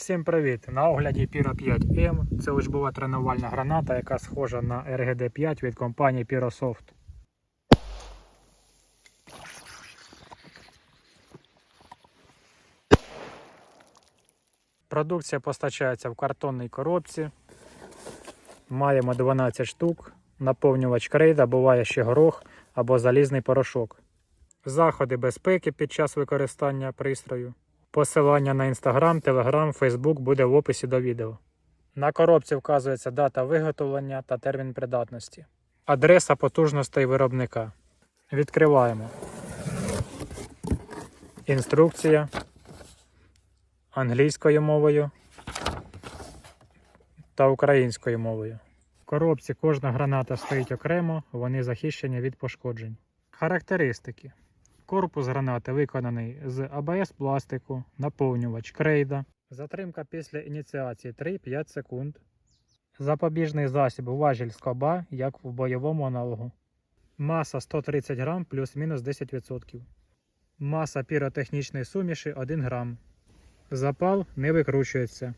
Всім привіт! На огляді Piro 5M. Це учбова тренувальна граната, яка схожа на RGD5 від компанії Pyrosoft. Продукція постачається в картонній коробці. Маємо 12 штук. Наповнювач крейда, буває ще горох або залізний порошок. Заходи безпеки під час використання пристрою. Посилання на Instagram, Telegram, Facebook буде в описі до відео. На коробці вказується дата виготовлення та термін придатності. Адреса потужностей виробника. Відкриваємо. Інструкція англійською мовою та українською мовою. В коробці кожна граната стоїть окремо, вони захищені від пошкоджень. Характеристики. Корпус гранати виконаний з АБС пластику, наповнювач крейда. Затримка після ініціації 3-5 секунд. Запобіжний засіб важіль скоба, як в бойовому аналогу. Маса 130 грам плюс-мінус 10%. Маса піротехнічної суміші 1 грам. Запал не викручується.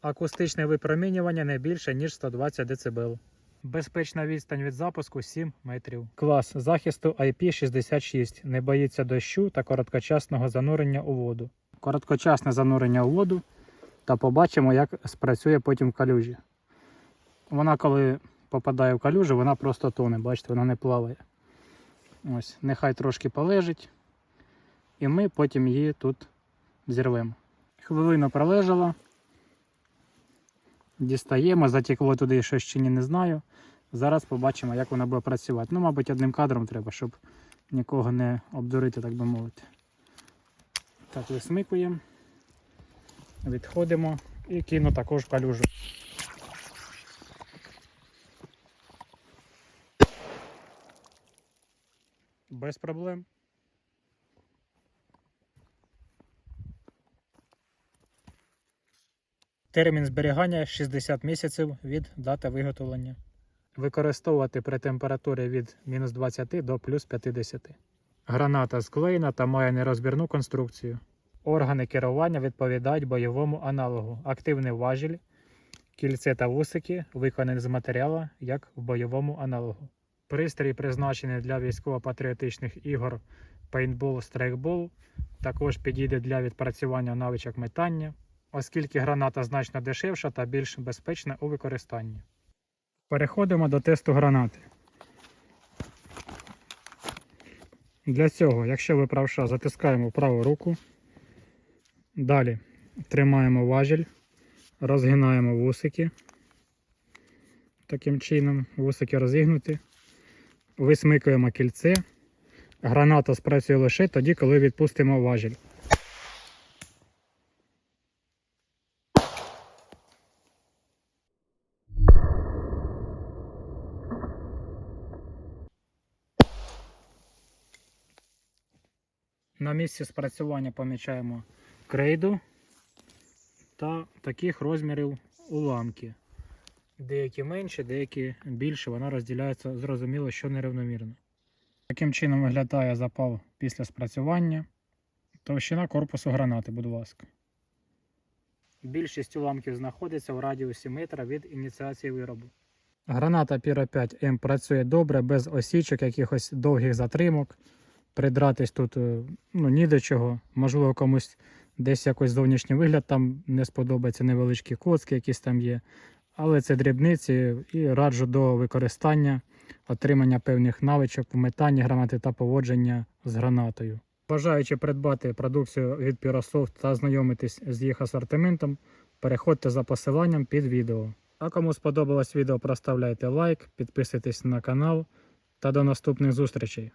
Акустичне випромінювання не більше, ніж 120 дБ. Безпечна відстань від запуску 7 метрів. Клас захисту IP66 не боїться дощу та короткочасного занурення у воду. Короткочасне занурення у воду та побачимо, як спрацює потім в калюжі. Вона, коли попадає в калюжу, вона просто тоне, бачите, вона не плаває. Ось, нехай трошки полежить, і ми потім її тут зірвемо. Хвилину пролежала. Дістаємо, затекло туди щось чи ні, не знаю. Зараз побачимо, як вона буде працювати. Ну, мабуть, одним кадром треба, щоб нікого не обдурити, так би мовити. Так, висмикуємо, відходимо і кину також калюжу. Без проблем. Термін зберігання 60 місяців від дати виготовлення. Використовувати при температурі від мінус 20 до плюс 50. Граната склеєна та має нерозбірну конструкцію. Органи керування відповідають бойовому аналогу. Активний важіль, кільце та вусики виконані з матеріалу, як в бойовому аналогу. Пристрій призначений для військово-патріотичних ігор пейнтбол, страйкбол. Також підійде для відпрацювання навичок метання оскільки граната значно дешевша та більш безпечна у використанні. Переходимо до тесту гранати. Для цього, якщо ви правша, затискаємо праву руку. Далі тримаємо важіль, розгинаємо вусики. Таким чином, вусики розігнуті. Висмикуємо кільце. Граната спрацює лише тоді, коли відпустимо важіль. На місці спрацювання помічаємо крейду та таких розмірів уламки. Деякі менші, деякі більші, вона розділяється зрозуміло, що нерівномірно. Таким чином виглядає запал після спрацювання. Товщина корпусу гранати, будь ласка. Більшість уламків знаходиться в радіусі метра від ініціації виробу. Граната Pyro 5M працює добре, без осічок, якихось довгих затримок придратись тут е, ну, ні до чого. Можливо, комусь десь якось зовнішній вигляд там не сподобається, невеличкі коцки якісь там є. Але це дрібниці і раджу до використання, отримання певних навичок в метанні гранати та поводження з гранатою. Бажаючи придбати продукцію від Pyrosoft та ознайомитись з їх асортиментом, переходьте за посиланням під відео. А кому сподобалось відео, проставляйте лайк, підписуйтесь на канал та до наступних зустрічей.